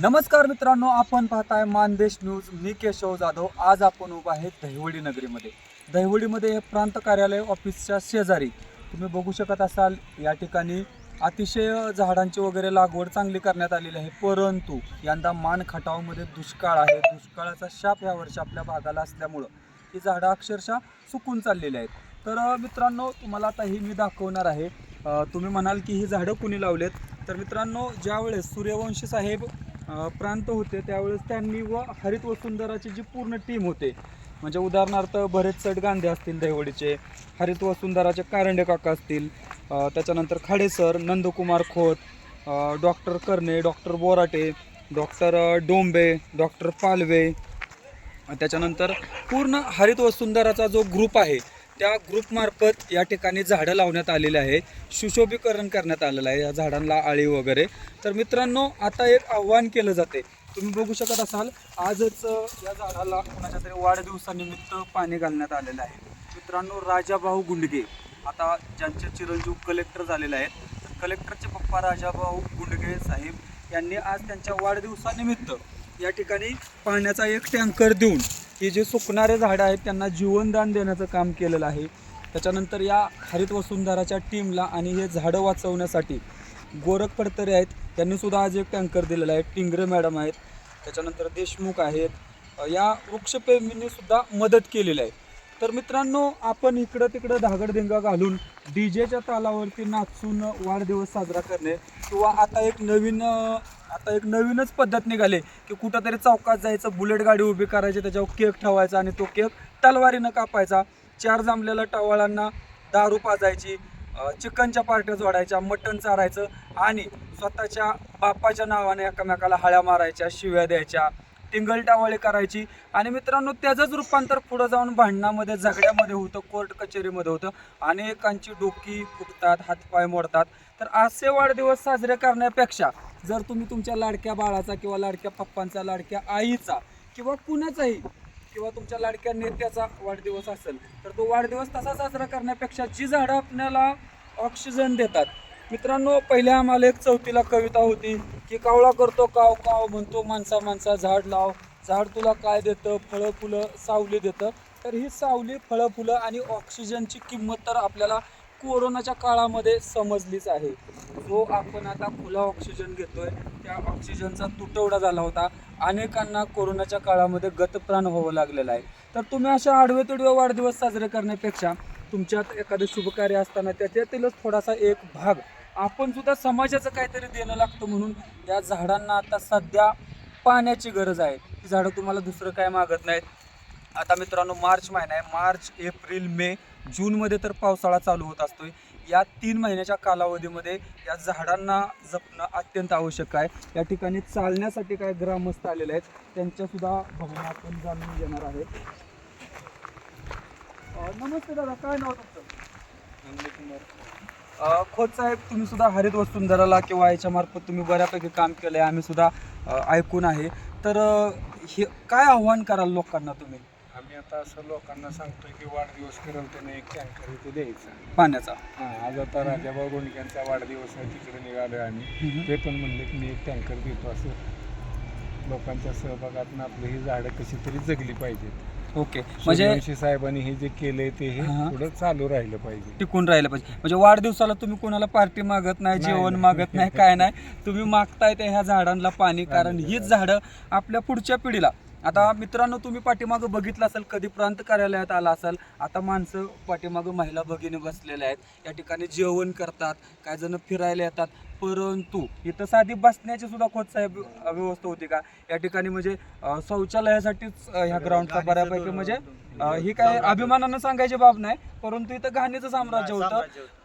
नमस्कार मित्रांनो आपण पाहताय मानदेश न्यूज. मी केशव जाधव. आज आपण उभा आहे दहिवडी नगरीमध्ये. दहिवडीमध्ये हे प्रांत कार्यालय ऑफिसच्या शेजारी. तुम्ही बघू शकत असाल या ठिकाणी अतिशय झाडांची वगैरे लागवड चांगली करण्यात आलेली आहे. परंतु यंदा मान खटावमध्ये दुष्काळ आहे. दुष्काळाचा शाप यावर्षी आपल्या भागाला असल्यामुळं ही झाडं अक्षरशः सुकून चाललेली आहेत. तर मित्रांनो तुम्हाला आता ही मी दाखवणार आहे. तुम्ही म्हणाल की ही झाडं कुणी लावलेत? तर मित्रांनो ज्यावेळेस सूर्यवंशी साहेब प्रांत होते त्यावेळेस त्यांनी व हरित वसुंधराची जी पूर्ण टीम होते म्हणजे उदाहरणार्थ भरत चट गांधे असतील दहिवडीचे हरित वसुंधराचे कारंडे काका असतील त्याच्यानंतर खाडेसर Nandkumar Khot doctor Karne doctor Borate doctor Dombe doctor Palve त्याच्यानंतर पूर्ण हरित वसुंधराचा जो ग्रुप आहे त्या ग्रुपमार्फत या ठिकाणी झाडं लावण्यात आलेली आहे सुशोभीकरण करण्यात आलेलं आहे या झाडांना आळी वगैरे. तर मित्रांनो आता एक आव्हान केलं जाते. तुम्ही बघू शकत असाल आजच या झाडाला कोणाच्या तरी वाढदिवसानिमित्त पाणी घालण्यात आलेलं आहे. मित्रांनो राजाभाऊ गुंडगे. आता ज्यांचे चिरंजीव कलेक्टर झालेले आहेत तर कलेक्टरचे पप्पा राजाभाऊ गुंडगे साहेब यांनी आज त्यांच्या वाढदिवसानिमित्त या ठिकाणी पाण्याचा एक टँकर देऊन ही जे सुकणारे झाडं आहेत त्यांना जीवनदान देण्याचं काम केलेलं आहे. त्याच्यानंतर या हरित वसुंधराच्या टीमला आणि हे झाडं वाचवण्यासाठी गोरख पडतरे आहेत. त्यांनी सुद्धा आज एक टँकर दिलेला आहे टिंगरे मॅडम आहेत. त्याच्यानंतर देशमुख आहेत. या वृक्षप्रेमींनी सुद्धा मदत केलेली आहे. तर मित्रांनो आपण इकडं तिकडं धागडधिंगा घालून डी जेच्या तालावरती नाचून वाढदिवस साजरा करणे किंवा आता एक नवीन आता एक नवीनच पद्धत निघाली की कुठंतरी चौकात जायचं बुलेट गाडी उभी करायची त्याच्यावर केक ठेवायचा आणि तो केक तलवारीनं कापायचा. चार जमलेल्या टवाळांना दारू पाजायची चिकनच्या पार्ट्या जोडायच्या मटण चारायचं आणि स्वतःच्या बापाच्या नावाने एकमेकाला हळ्या मारायच्या शिव्या द्यायच्या. टिंगलटावळी करायची. आणि मित्रांनो त्याचंच रूपांतर पुढं जाऊन भांडणामध्ये झगड्यामध्ये होतं कोर्ट कचेरीमध्ये होतं. अनेकांची डोकी फुटतात हातपाय मोडतात. तर असे वाढदिवस साजरे करण्यापेक्षा जर तुम्ही तुमच्या लाडक्या बाळाचा किंवा लाडक्या पप्पांचा लाडक्या आईचा किंवा कुणाचाही किंवा तुमच्या लाडक्या नेत्याचा वाढदिवस असेल तर तो वाढदिवस तसा साजरा करण्यापेक्षा जी झाडं आपल्याला ऑक्सिजन देतात मित्रांनो पहिल्या आम्हाला एक चौथीला कविता होती की कावळा करतो काव काव म्हणतो माणसा माणसा झाड लाव. झाड तुला काय देतं? फळं फुलं सावली देतं. तर ही सावली फळं फुलं आणि ऑक्सिजनची किंमत तर आपल्याला कोरोनाच्या काळामध्ये समजलीच आहे. जो आपण आता खुला ऑक्सिजन घेतोय त्या ऑक्सिजनचा तुटवडा झाला होता. अनेकांना कोरोनाच्या काळामध्ये गतप्राण व्हावं लागलेलं आहे. तर तुम्ही अशा आडवे तुडवे वाढदिवस साजरे करण्यापेक्षा तुमच्यात एखादं शुभकार्य असताना त्याच्यातीलच थोडासा एक भाग आपण सुद्धा समाजाचं काहीतरी देणं लागतं म्हणून या झाडांना आता सध्या पाण्याची गरज आहे. ती झाडं तुम्हाला दुसरं काय मागत नाहीत. आता मित्रांनो मार्च महिना आहे. मार्च एप्रिल मे जूनमध्ये तर पावसाळा चालू होत असतोय. या तीन महिन्याच्या कालावधीमध्ये या झाडांना जपणं अत्यंत आवश्यक आहे. या ठिकाणी चालण्यासाठी काय ग्रामस्थ आलेले आहेत. त्यांच्यासुद्धा भावना आपण जाणून घेणार आहे. नमस्ते दादा काय नाव तुमचं? नंदकुमार. खोत साहेब तुम्ही सुद्धा हरित वसुंधराला किंवा याच्या मार्फत तुम्ही बऱ्यापैकी काम केलंय आम्ही सुद्धा ऐकून आहे. तर हे काय आव्हान कराल लोकांना तुम्ही? आम्ही आता असं लोकांना सांगतोय की वाढदिवस करेल त्याने एक टँकर इथे द्यायचा. पाण्याचा. हा आज आता राजाभाऊ गोंडक्यांचा वाढदिवस आहे तिकडे निघालोय आम्ही. ते पण म्हणले की मी एक टँकर देतो असं. लोकांच्या सहभागातून आपली ही झाडं कशी तरी जगली पाहिजेत. ओके. म्हणजे म्हणजे साहेबांनी हे जे केलंय ते हे हा. पुढं चालू राहिलं पाहिजे. टिकून राहिलं पाहिजे. म्हणजे वाढदिवसाला तुम्ही कोणाला पार्टी मागत नाही नाही, जेवण नाही. मागत नाही काय नाही. तुम्ही मागताय त्या ह्या झाडांना पाणी कारण हीच झाडं आपल्या पुढच्या पिढीला आता मित्रांनो तुम्ही पाठीमागं बघितलं असेल कधी प्रांत कार्यालयात आला असाल आता माणसं पाठीमागं महिला भगिनी बसलेल्या आहेत. या ठिकाणी जेवण करतात काय जण फिरायला येतात. परंतु इथं साधी बसण्याची सुद्धा खोत साहेब व्यवस्था होती का? या ठिकाणी म्हणजे शौचालयासाठीच ह्या ग्राउंडचा बऱ्यापैकी म्हणजे ही काय अभिमानानं सांगायची बाब नाही परंतु इथं घाणीचं साम्राज्य होतं.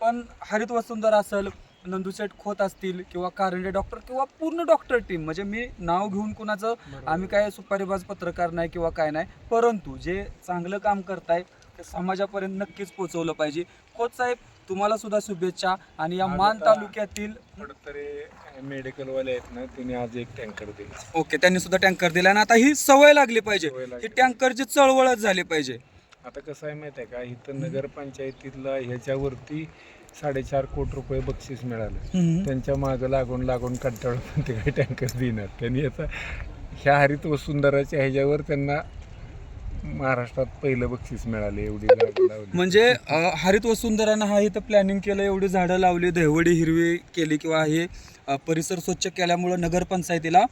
पण हरित वसुंधरा असेल नंदुसेठ खोत असतील किंवा कारंडे डॉक्टर किंवा पूर्ण डॉक्टर टीम म्हणजे मी नाव घेऊन कुणाचं आम्ही काय सुपारीबाज पत्रकार नाही किंवा काय नाही परंतु जे चांगलं काम करताय ते समाजापर्यंत नक्कीच पोहोचवलं पाहिजे. खोत साहेब तुम्हाला सुद्धा शुभेच्छा आणि या मान तालुक्यातील कुठंतरी मेडिकलवाले आहेत ना त्यांनी आज एक टँकर दिला. ओके त्यांनी सुद्धा टँकर दिला आणि आता ही सवय लागली पाहिजे. सवय लागली. ही टँकरची चळवळच झाली पाहिजे. आता कसं आहे माहिती आहे का इथं नगरपंचायतीला ह्याच्यावरती साडेचार कोटी रुपये बक्षीस मिळालं. त्यांच्या मागं लागून लागून कंटाळून पण ते काही टँकर देणार. त्यांनी आता ह्या हरित वसुंधराच्या ह्याच्यावर त्यांना महाराष्ट्रात पहिलं बक्षीस मिळाले एवढी म्हणजे हरित वसुंधरानं हा इथं प्लॅनिंग केलं एवढी झाडं लावली दहिवडी हिरवी केली किंवा हे परिसर स्वच्छ केल्यामुळं नगरपंचायतीला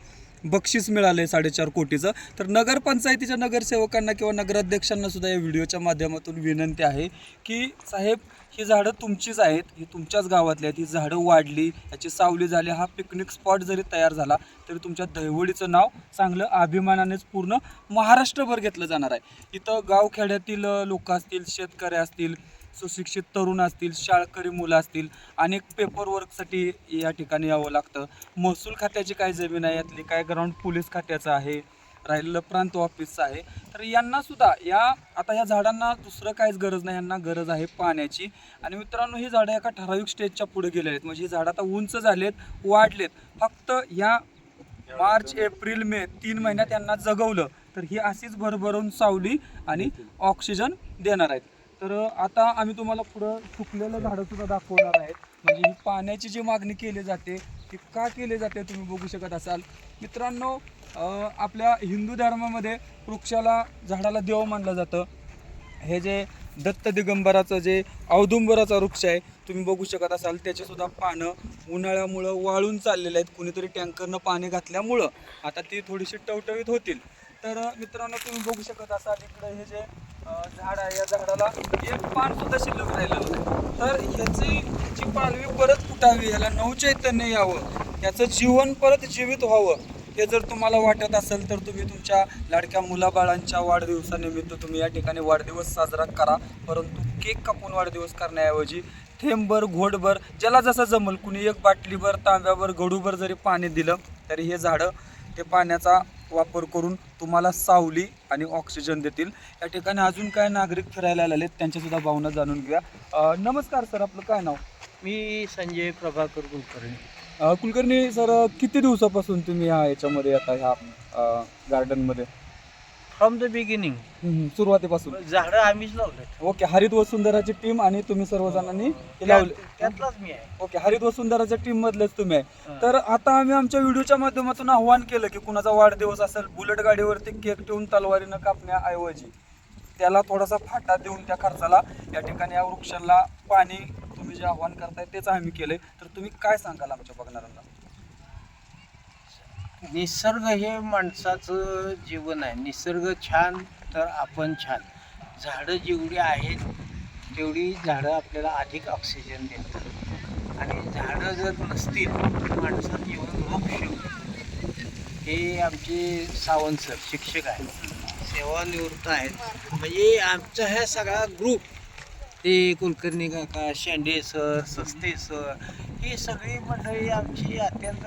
बक्षीस मिळाले साडेचार कोटीचं. तर नगरपंचायतीच्या नगरसेवकांना किंवा नगराध्यक्षांना सुद्धा या व्हिडिओच्या माध्यमातून विनंती आहे की साहेब ही झाडं तुमचीच आहेत ही तुमच्याच गावातली आहेत ही झाडं वाढली याची सावली झाली हा पिकनिक स्पॉट जरी तयार झाला तरी तुमच्या दहिवडीचं नाव चांगलं अभिमानानेच पूर्ण महाराष्ट्रभर घेतलं जाणार आहे. इथं गावखेड्यातील लोक असतील शेतकरी असतील सुशिक्षित तरुण असतील शाळकरी मुलं असतील अनेक पेपरवर्कसाठी या ठिकाणी यावं लागतं. महसूल खात्याची काय जमीन आहे यातली काय ग्राउंड पोलीस खात्याचं आहे राहिलेलं प्रांत ऑफिसचं आहे. तर यांना सुद्धा या आता ह्या झाडांना दुसरं काहीच गरज नाही. यांना गरज आहे पाण्याची. आणि मित्रांनो ही झाडं एका ठराविक स्टेजच्या पुढे गेले आहेत. म्हणजे ही झाडं आता उंच झालेत वाढलेत. फक्त या मार्च एप्रिल मे तीन महिन्यात यांना जगवलं. तर ही अशीच भरभरून सावली आणि ऑक्सिजन देणार आहेत. तर आता आम्ही तुम्हाला पुढं सुकलेलं झाडं सुद्धा दाखवणार आहेत. म्हणजे ही पाण्याची जी मागणी केली जाते ते का केले जाते तुम्ही बघू शकत असाल. मित्रांनो आपल्या हिंदू धर्मामध्ये वृक्षाला झाडाला देव मानलं जातं. हे जे दत्त दिगंबराचं जे औदुंबराचा वृक्ष आहे तुम्ही बघू शकत असाल त्याचेसुद्धा पानं उन्हाळ्यामुळं वाळून चाललेले आहेत. कुणीतरी टँकरनं पाणी घातल्यामुळं. आता ती थोडीशी टवटवीत होतील. तर मित्रांनो तुम्ही बघू शकत असाल इकडे हे जे झाड आहे या झाडाला एक पान सुद्धा शिल्लक राहिलेलं नाही. तर ह्याची ह्याची पालवी परत फुटावी याला नवचैतन्य यावं. याचं जीवन परत जीवित व्हावं. हे जर तुम्हाला वाटत असेल तर तुम्ही तुमच्या लाडक्या मुलाबाळांच्या वाढदिवसानिमित्त तुम्ही या ठिकाणी वाढदिवस साजरा करा. परंतु केक कापून वाढदिवस करण्याऐवजी थेंबभर घोटभर ज्याला जसं जमल कुणी एक बाटलीभर तांब्याभर गडूभर जरी पाणी दिलं तरी हे झाडं ते पाण्याचा वापर करून तुम्हाला सावली आणि ऑक्सिजन देतील. या ठिकाणी अजून काय नागरिक फिरायला आलेले आहेत त्यांच्या सुद्धा भावना जाणून घेऊया. अं, नमस्कार सर आपलं काय नाव? मी संजय प्रभाकर कुलकर्णी. कुलकर्णी सर किती दिवसापासून तुम्ही ह्या याच्यामध्ये आता ह्या गार्डनमध्ये फ्रॉम द बिगिनिंग सुरुवातीपासून. झाडं आम्हीच लावलेत. ओके हरित वसुंधराची टीम आणि तुम्ही सर्वजणांनी हे लावले. त्यात- त्यातलाच मी आहे. ओके हरित वसुंधराच्या टीम मधलेच तुम्ही आहे. तर आता आम्ही आमच्या व्हिडिओच्या माध्यमातून आव्हान केलं की कुणाचा वाढदिवस असेल बुलेट गाडीवरती केक ठेवून तलवारीनं कापण्याऐवजी त्याला थोडासा फाटा देऊन त्या खर्चाला या ठिकाणी या वृक्षाला पाणी तुम्ही जे आव्हान करताय तेच आम्ही केलंय. तर तुम्ही काय सांगाल आमच्या बघणाऱ्यांना? निसर्ग हे माणसाचं जीवन आहे. निसर्ग छान तर आपण छान. झाडं जेवढी आहेत तेवढी झाडं आपल्याला अधिक ऑक्सिजन देतात. आणि झाडं जर नसतील माणसाचं जीवन वृक्ष हे आमचे सावंत सर शिक्षक आहेत. सेवानिवृत्त आहेत. म्हणजे आमचा ह्या सगळा ग्रुप ते कुलकर्णी काका शेंडे सर सस्ते सर ही सगळी मंडळी आमची अत्यंत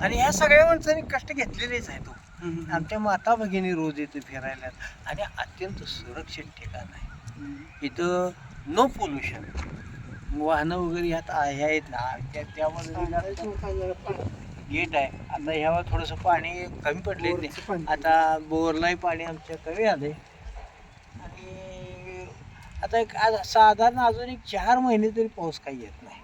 आणि ह्या सगळ्या माणसांनी कष्ट घेतलेलेच आहेत हो. आमच्या माता भगिनी रोज इथे फिरायला आणि अत्यंत सुरक्षित ठिकाण आहे. इथं नो पोल्युशन वाहनं वगैरे ह्यात आहे आहेत ना. त्या त्यामध्ये गेट आहे. आता ह्यावर थोडंसं पाणी कमी पडले आता बोरलाही पाणी आमच्या कमी आले आणि आता एक आज साधारण अजून एक चार महिने तरी पाऊस काही येत नाही.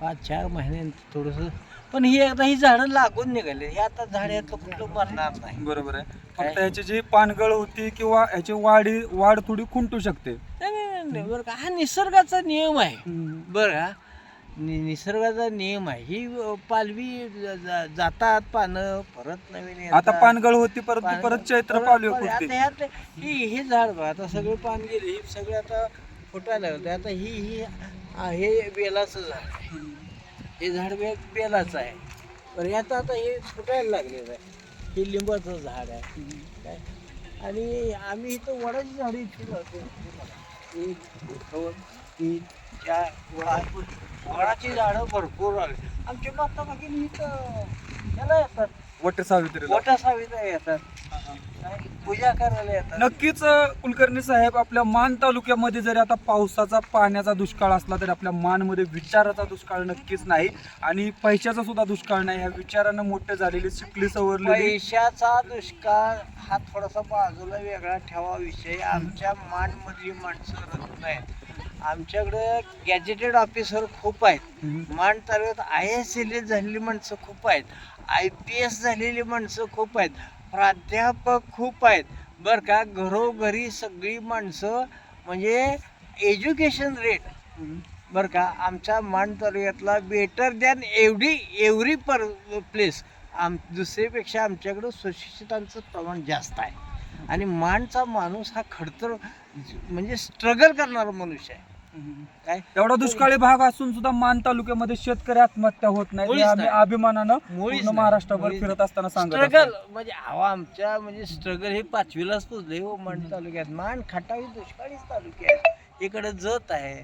पाच चार महिन्यानंतर थोडंसं. पण ही आता ही झाडं लागून निघाली. हे आता झाड यातलं कुठलं मरणार नाही. बरोबर आहे. काय? फक्त याची जी पानगळ होती किंवा याची वाढी वाढ थोडी खुंटू शकते. नाही, नाही, नाही, नाही, बरं का? हा निसर्गाचा नियम आहे. बरं का? नि निसर्गाचा नियम आहे. ही अ, पालवी ज- ज- जातात पानं परत नवीन आता. पानगळ होती परंतु पान- परत चैत्र परत- पालवी परत- आता ह्यात ही हे झाड बघा आता सगळे पान गेले. हे सगळे आता फुटायला होते आता ही ही हे बेलाचं झाड आहे. हे झाड बे बेलाचं आहे. पण यात आता हे फुटायला लागलेलं आहे. हे लिंबाचं झाड आहे. काय? आणि आम्ही इथं वडाची झाडं इतकी लावतो. एक दोन तीन चार पाच. वडाची झाडं भरपूर आली आमच्या माता भगिनी इथं याला येतात. वट सावित्रीला मोठ्या सावित्र्या येतात काय? पूजा करायला येतात. नक्कीच अ, कुलकर्णी साहेब आपल्या मान तालुक्यामध्ये जरी आता पावसाचा पाण्याचा दुष्काळ असला तरी आपल्या मानमध्ये विचाराचा दुष्काळ नक्कीच नाही. आणि पैशाचा सुद्धा दुष्काळ नाही. ह्या विचारानं मोठे झालेली शिकली सवरलेली. पैशाचा दुष्काळ हा थोडासा बाजूला वेगळा ठेवा विषय. आमच्या मानमधली माणसं रत्न आहेत. आमच्याकडे गॅजेटेड ऑफिसर खूप आहेत. हम्म. मान तालुक्यात आय एस एल एस झालेली माणसं खूप आहेत. आय पी एस झालेली माणसं खूप आहेत. प्राध्यापक खूप आहेत. बरं का घरोघरी सगळी माणसं म्हणजे एज्युकेशन रेट बरं का आमच्या मान तालुक्यातला बेटर दॅन एवढी एव्हरी पर प्लेस आम दुसरीपेक्षा आमच्याकडं सुशिक्षितांचं प्रमाण जास्त आहे. आणि मानचा माणूस हा खडतर म्हणजे स्ट्रगल करणारा मनुष्य आहे. काय एवढा दुष्काळी भाग असून सुद्धा मान तालुक्यामध्ये शेतकरी आत्महत्या होत नाही हे मुळीच आम्ही नाही. अभिमानानं मुळीच पूर्ण नाही. महाराष्ट्रभर मुळीच फिरत असताना सांगत स्ट्रगल. म्हणजे अहो आमच्या म्हणजे स्ट्रगल हे पाचवीलाच पुजले हो मान तालुक्यात मान खटावी दुष्काळीच तालुक्यात इकडे जत आहे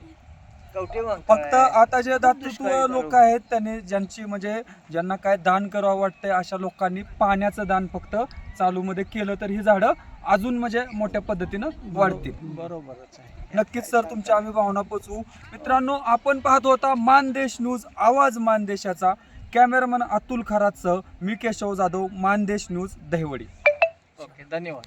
कवठे फक्त आता जे दातृत्व दुष्काळी लोक आहेत त्यांनी ज्यांची म्हणजे ज्यांना काय दान करावं वाटतंय अशा लोकांनी पाण्याचं दान फक्त चालू मध्ये केलं तर ही झाडं अजून म्हणजे मोठ्या पद्धतीनं वाढतील. बरोबरच आहे. नक्कीच सर तुमच्या आम्ही भावना पोचवू. मित्रांनो आपण पाहत होता मानदेश न्यूज आवाज मानदेशाचा. कॅमेरामन अतुल खरातसह मी केशव जाधव मानदेश न्यूज दहिवडी. ओके धन्यवाद.